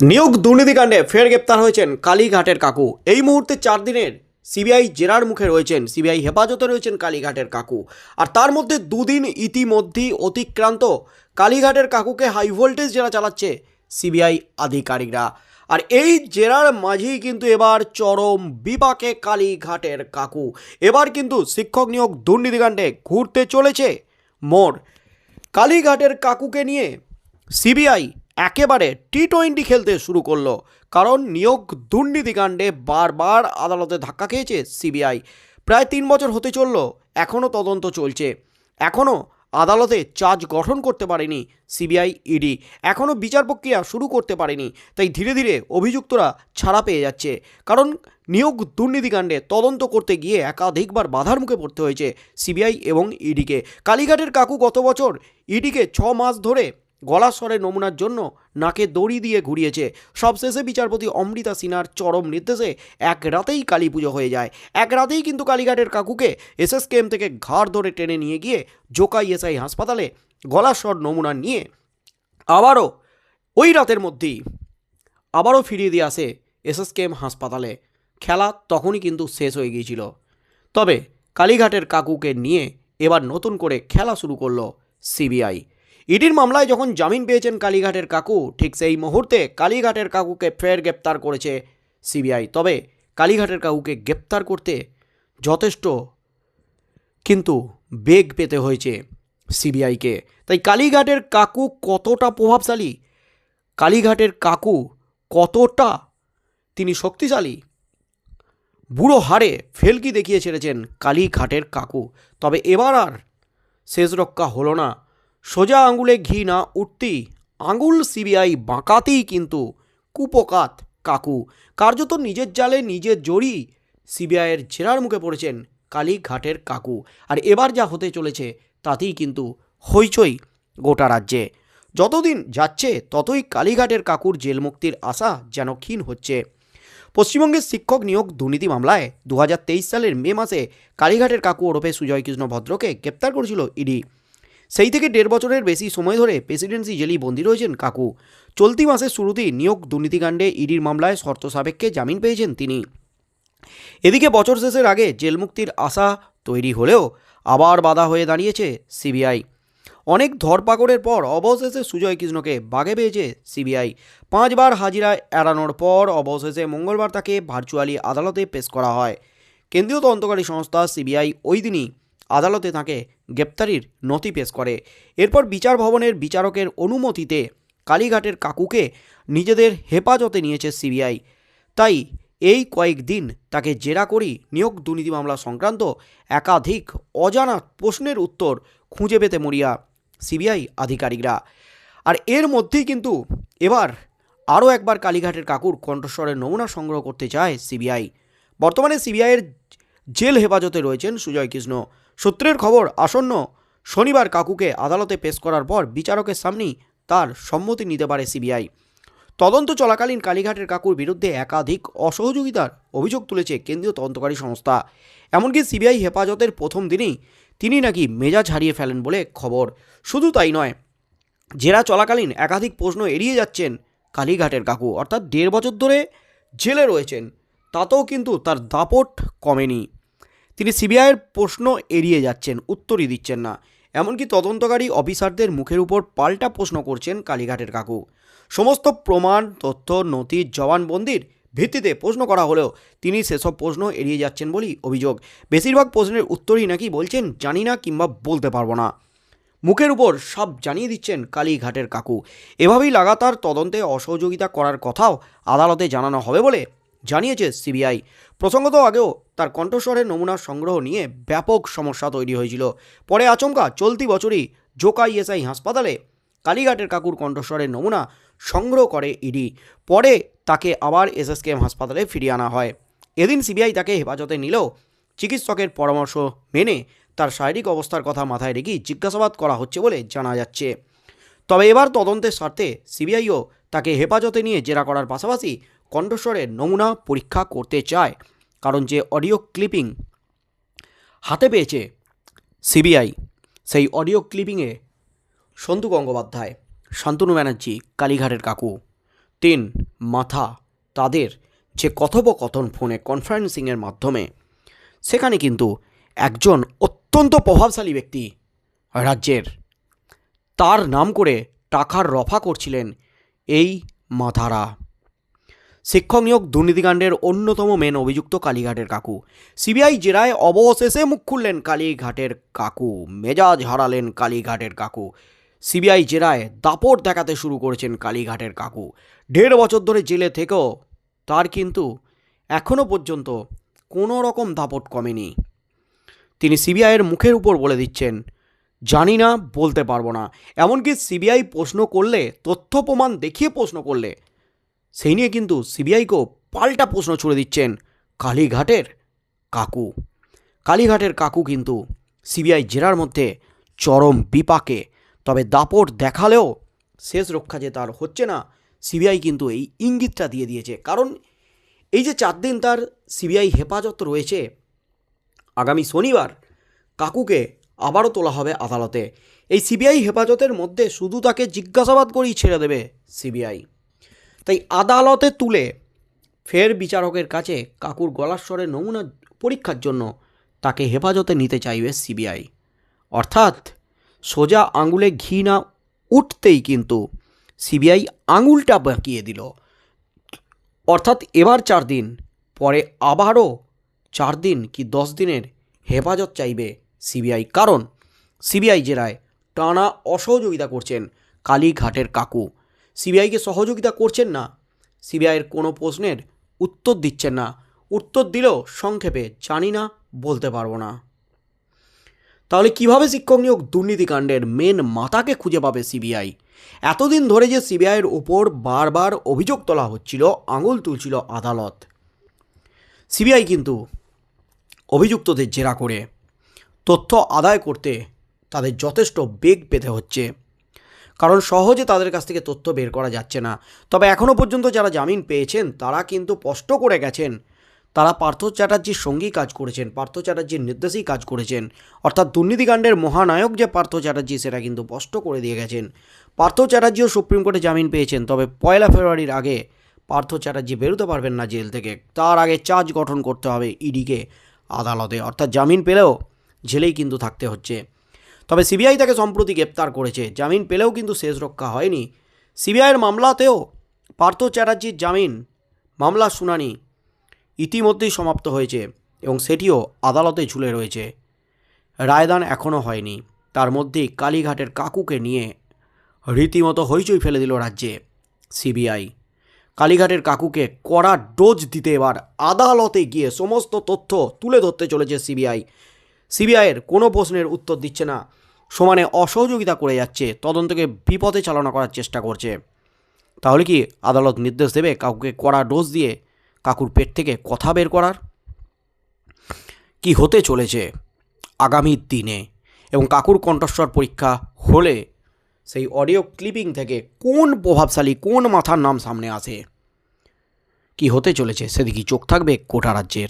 নিয়োগ দুর্নীতিকাণ্ডে ফের গ্রেপ্তার হয়েছেন কালীঘাটের কাকু। এই মুহূর্তে চার দিনের সিবিআই জেরার মুখে রয়েছেন, সিবিআই হেফাজতে রয়েছেন কালীঘাটের কাকু। আর তার মধ্যে দুদিন ইতিমধ্যেই অতিক্রান্ত কালীঘাটের কাকুকে হাই ভোল্টেজ জেরা চালাচ্ছে সিবিআই আধিকারিকরা। আর এই জেরার মাঝেই কিন্তু এবার চরম বিপাকে কালীঘাটের কাকু। এবার কিন্তু শিক্ষক নিয়োগ দুর্নীতিকাণ্ডে ঘুরতে চলেছে মোড়। কালীঘাটের কাকুকে নিয়ে সিবিআই একেবারে টি টোয়েন্টি খেলতে শুরু করল, কারণ নিয়োগ দুর্নীতিকাণ্ডে বারবার আদালতে ধাক্কা খেয়েছে সিবিআই। প্রায় তিন বছর হতে চলল, এখনও তদন্ত চলছে। এখনও আদালতে চার্জ গঠন করতে পারেনি সিবিআই ইডি। এখনও বিচার প্রক্রিয়া শুরু করতে পারেনি, তাই ধীরে ধীরে অভিযুক্তরা ছাড়া পেয়ে যাচ্ছে। কারণ নিয়োগ দুর্নীতিকাণ্ডে তদন্ত করতে গিয়ে একাধিকবার বাধার মুখে পড়তে হয়েছে সিবিআই এবং ইডিকে। কালীঘাটের কাকু গত বছর ইডিকে ছ মাস ধরে গলা স্বরের নমুনার জন্য নাকে দড়ি দিয়ে ঘুরিয়েছে। সবশেষে বিচারপতি অমৃতা সিনহার চরম নির্দেশে এক রাতেই কালী পুজো হয়ে যায়। এক রাতেই কিন্তু কালীঘাটের কাকুকে এসএসকেএম থেকে ঘাড় ধরে টেনে নিয়ে গিয়ে জোকাই এসআই হাসপাতালে গলা স্বর নমুনা নিয়ে আবারও ওই রাতের মধ্যেই আবারও ফিরিয়ে দিয়ে আসে এসএসকেএম হাসপাতালে। খেলা তখনই কিন্তু শেষ হয়ে গিয়েছিল। তবে কালীঘাটের কাকুকে নিয়ে এবার নতুন করে খেলা শুরু করল সিবিআই। ইডির মামলায় যখন জামিন পেয়েছেন কালীঘাটের কাকু, ঠিক সেই মুহূর্তে কালীঘাটের কাকুকে ফের গ্রেপ্তার করেছে সিবিআই। তবে কালীঘাটের কাকুকে গ্রেপ্তার করতে যথেষ্ট কিন্তু বেগ পেতে হয়েছে সিবিআইকে। তাই কালীঘাটের কাকু কতটা প্রভাবশালী? কালীঘাটের কাকু কতটা তিনি শক্তিশালী? বুড়ো হারে ফেলকি দেখিয়ে ছেড়েছেন কালীঘাটের কাকু। তবে এবার আর শেষ রক্ষা হলো না। সোজা আঙুলে ঘি না উঠতেই আঙুল সিবিআই বাঁকাতেই কিন্তু কুপকাত কাকু। কার্যত নিজের জালে নিজের জড়ি সিবিআইয়ের জেরার মুখে পড়েছেন কালীঘাটের কাকু। আর এবার যা হতে চলেছে তাতেই কিন্তু হইচই গোটা রাজ্যে। যতদিন যাচ্ছে, ততই কালীঘাটের কাকুর জেল মুক্তির আশা যেন ক্ষীণ হচ্ছে। পশ্চিমবঙ্গের শিক্ষক নিয়োগ দুর্নীতি মামলায় দু হাজার তেইশ সালের মে মাসে কালীঘাটের কাকু ওরফে সুজয় কৃষ্ণ ভদ্রকে গ্রেপ্তার করেছিল ইডি। সেই থেকে দেড় বছরের বেশি সময় ধরে প্রেসিডেন্সি জেলেই বন্দী রয়েছেন কাকু। চলতি মাসের শুরুতেই নিয়োগ দুর্নীতিকাণ্ডে ইডির মামলায় শর্ত সাপেক্ষে জামিন পেয়েছেন তিনি। এদিকে বছর শেষের আগে জেল মুক্তির আশা তৈরি হলেও আবার বাধা হয়ে দাঁড়িয়েছে সিবিআই। অনেক ধরপাকড়ের পর অবশেষে সুজয় কৃষ্ণকে বাগে পেয়েছে সিবিআই। পাঁচবার হাজিরায় এড়ানোর পর অবশেষে মঙ্গলবার তাকে ভার্চুয়ালি আদালতে পেশ করা হয়। কেন্দ্রীয় তদন্তকারী সংস্থা সিবিআই ওই দিনই আদালতে তাকে গ্রেপ্তারির নথি পেশ করে। এরপর বিচার ভবনের বিচারকের অনুমতিতে কালীঘাটের কাকুকে নিজেদের হেফাজতে নিয়েছে সিবিআই। তাই এই কয়েকদিন তাকে জেরা করি নিয়োগ দুর্নীতি মামলা সংক্রান্ত একাধিক অজানা প্রশ্নের উত্তর খুঁজে পেতে মরিয়া সিবিআই আধিকারিকরা। আর এর মধ্যেই কিন্তু এবার আরও একবার কালীঘাটের কাকুর কণ্ঠস্বরের নমুনা সংগ্রহ করতে চায় সিবিআই। বর্তমানে সিবিআইয়ের জেল হেফাজতে রয়েছেন সুজয় কৃষ্ণ। সূত্রের খবর, আসন্ন শনিবার কাকুকে আদালতে পেশ করার পর বিচারকের সামনেই তার সম্মতি নিতে পারে সিবিআই। তদন্ত চলাকালীন কালীঘাটের কাকুর বিরুদ্ধে একাধিক অসহযোগিতার অভিযোগ তুলেছে কেন্দ্রীয় তদন্তকারী সংস্থা। এমনকি সিবিআই হেফাজতের প্রথম দিনেই তিনি নাকি মেজাজ হারিয়ে ফেলেন বলে খবর। শুধু তাই নয়, জেরা চলাকালীন একাধিক প্রশ্ন এড়িয়ে যাচ্ছেন কালীঘাটের কাকু। অর্থাৎ দেড় বছর ধরে জেলে রয়েছেন, তাতেও কিন্তু তার দাপট কমেনি। তিনি সিবিআইয়ের প্রশ্ন এড়িয়ে যাচ্ছেন, উত্তরই দিচ্ছেন না। এমনকি তদন্তকারী অফিসারদের মুখের উপর পাল্টা প্রশ্ন করছেন কালীঘাটের কাকু। সমস্ত প্রমাণ, তথ্য, নথি জবানবন্দির ভিত্তিতে প্রশ্ন করা হলেও তিনি সেসব প্রশ্ন এড়িয়ে যাচ্ছেন বলেই অভিযোগ। বেশিরভাগ প্রশ্নের উত্তরই নাকি বলছেন, জানি না কিংবা বলতে পারব না। মুখের উপর সব জানিয়ে দিচ্ছেন কালীঘাটের কাকু। এভাবেই লাগাতার তদন্তে অসহযোগিতা করার কথাও আদালতে জানানো হবে বলে জানিয়েছে সিবিআই। প্রসঙ্গত আগেও তার কণ্ঠস্বরের নমুনা সংগ্রহ নিয়ে ব্যাপক সমস্যা তৈরি হয়েছিল। পরে আচমকা চলতি বছরই জোকা ইএসআই হাসপাতালে কালীঘাটের কাকুর কণ্ঠস্বরের নমুনা সংগ্রহ করে ইডি। পরে তাকে আবার এসএসকেএম হাসপাতালে ফিরিয়ে আনা হয়। এদিন সিবিআই তাকে হেফাজতে নিলেও চিকিৎসকের পরামর্শ মেনে তার শারীরিক অবস্থার কথা মাথায় রেখেই জিজ্ঞাসাবাদ করা হচ্ছে বলে জানা যাচ্ছে। তবে এবার তদন্তের স্বার্থে সিবিআইও তাকে হেফাজতে নিয়ে জেরা করার পাশাপাশি কণ্ঠস্বরের নমুনা পরীক্ষা করতে চায়, কারণ যে অডিও ক্লিপিং হাতে পেয়েছে সিবিআই, সেই অডিও ক্লিপিংয়ে সন্তু গঙ্গোপাধ্যায়, শান্তনু ব্যানার্জি, কালীঘাটের কাকু। তিন, মাথা, তাদের যে কথোপকথন ফোনে কনফারেন্সিংয়ের মাধ্যমে। সেখানে কিন্তু একজন অত্যন্ত প্রভাবশালী ব্যক্তি রাজ্যের। তার নাম করে টাকার রফা করছিলেন এই মাথারা। শিক্ষক নিয়োগ দুর্নীতিকাণ্ডের অন্যতম মেন অভিযুক্ত কালীঘাটের কাকু। সিবিআই জেরায় অবশেষে মুখ খুললেন কালীঘাটের কাকু। মেজাজ হারালেন কালীঘাটের কাকু। সিবিআই জেরায় দাপট দেখাতে শুরু করেছেন কালীঘাটের কাকু। দেড় বছর ধরে জেলে থেকেও তার কিন্তু এখনও পর্যন্ত কোনো রকম দাপট কমেনি। তিনি সিবিআইয়ের মুখের উপর বলে দিচ্ছেন, জানি না, বলতে পারব না। এমনকি সিবিআই প্রশ্ন করলে, তথ্য প্রমাণ দেখিয়ে প্রশ্ন করলে সেই নিয়ে কিন্তু সিবিআইকেও পাল্টা প্রশ্ন ছুড়ে দিচ্ছেন কালীঘাটের কাকু। কালীঘাটের কাকু কিন্তু সিবিআই জেরার মধ্যে চরম বিপাকে। তবে দাপট দেখালেও শেষ রক্ষা যে তার হচ্ছে না, সিবিআই কিন্তু এই ইঙ্গিতটা দিয়ে দিয়েছে। কারণ এই যে চার দিন তার সিবিআই হেফাজত রয়েছে, আগামী শনিবার কাকুকে আবারও তোলা হবে আদালতে। এই সিবিআই হেফাজতের মধ্যে শুধু তাকে জিজ্ঞাসাবাদ করেই ছেড়ে দেবে সিবিআই। তাই আদালতে তুলে ফের বিচারকের কাছে কাকুর গলার স্বরের নমুনা পরীক্ষার জন্য তাকে হেফাজতে নিতে চাইবে সিবিআই। অর্থাৎ সোজা আঙুলে ঘি না উঠতেই কিন্তু সিবিআই আঙুলটা বাঁকিয়ে দিল। অর্থাৎ এবার চার দিন, পরে আবারও চার দিন কি দশ দিনের হেফাজত চাইবে সিবিআই। কারণ সিবিআই জেরায় টানা অসহযোগিতা করছেন কালীঘাটের কাকু। সিবিআইকে সহযোগিতা করছেন না। সিবিআইয়ের কোনো প্রশ্নের উত্তর দিচ্ছেন না। উত্তর দিলেও সংক্ষেপে জানি না, বলতে পারব না। তাহলে কীভাবে শিক্ষক নিয়োগ দুর্নীতিকাণ্ডের মেন মাতাকে খুঁজে পাবে সিবিআই? এতদিন ধরে যে সিবিআইয়ের ওপর বারবার অভিযোগ তোলা হচ্ছিল, আঙুল তুলছিল আদালত। সিবিআই কিন্তু অভিযুক্তদের জেরা করে। তথ্য আদায় করতে তাদের যথেষ্ট বেগ পেতে হচ্ছে। কারণ সহজে তাদের কাছ থেকে তথ্য বের করা যাচ্ছে না। তবে এখনও পর্যন্ত যারা জামিন পেয়েছেন, তারা কিন্তু স্পষ্ট করে গেছেন। তারা পার্থ চ্যাটার্জির সঙ্গেই কাজ করেছেন, পার্থ চ্যাটার্জির নির্দেশেই কাজ করেছেন। অর্থাৎ দুর্নীতিকাণ্ডের মহানায়ক যে পার্থ চ্যাটার্জি, সেটা কিন্তু স্পষ্ট করে দিয়ে গেছেন। পার্থ চ্যাটার্জিও সুপ্রিম কোর্টে জামিন পেয়েছেন, তবে পয়লা ফেব্রুয়ারির আগে পার্থ চ্যাটার্জি বেরোতে পারবেন না জেল থেকে। তার আগে চার্জ গঠন করতে হবে ইডিকে আদালতে। অর্থাৎ জামিন পেলেও জেলেই কিন্তু থাকতে হচ্ছে। তবে সিবিআই তাকে সম্প্রতি গ্রেপ্তার করেছে। জামিন পেলেও কিন্তু শেষ রক্ষা হয়নি। সিবিআইয়ের মামলাতেও পার্থ চ্যাটার্জির জামিন, মামলার শুনানি ইতিমধ্যেই সমাপ্ত হয়েছে এবং সেটিও আদালতে ঝুলে রয়েছে। রায়দান এখনও হয়নি। তার মধ্যেই কালীঘাটের কাকুকে নিয়ে রীতিমতো হইচই ফেলে দিল রাজ্যে সিবিআই। কালীঘাটের কাকুকে কড়া ডোজ দিতে এবার আদালতে গিয়ে সমস্ত তথ্য তুলে ধরতে চলেছে সিবিআই। সিবিআইয়ের কোনো প্রশ্নের উত্তর দিচ্ছে না। সমানে অসহযোগিতা করে যাচ্ছে, তদন্তকে বিপথে চালনা করার চেষ্টা করছে। তাহলে কি আদালত নির্দেশ দেবে কাউকে কড়া ডোজ দিয়ে কাকুর পেট থেকে কথা বের করার? কি হতে চলেছে আগামী দিনে? এবং কাকুর কণ্ঠস্বর পরীক্ষা হলে সেই অডিও ক্লিপিং থেকে কোন প্রভাবশালী, কোন মাথার নাম সামনে আসে? কি হতে চলেছে? সেদিকে চোখ থাকবে কোটা রাজ্যের।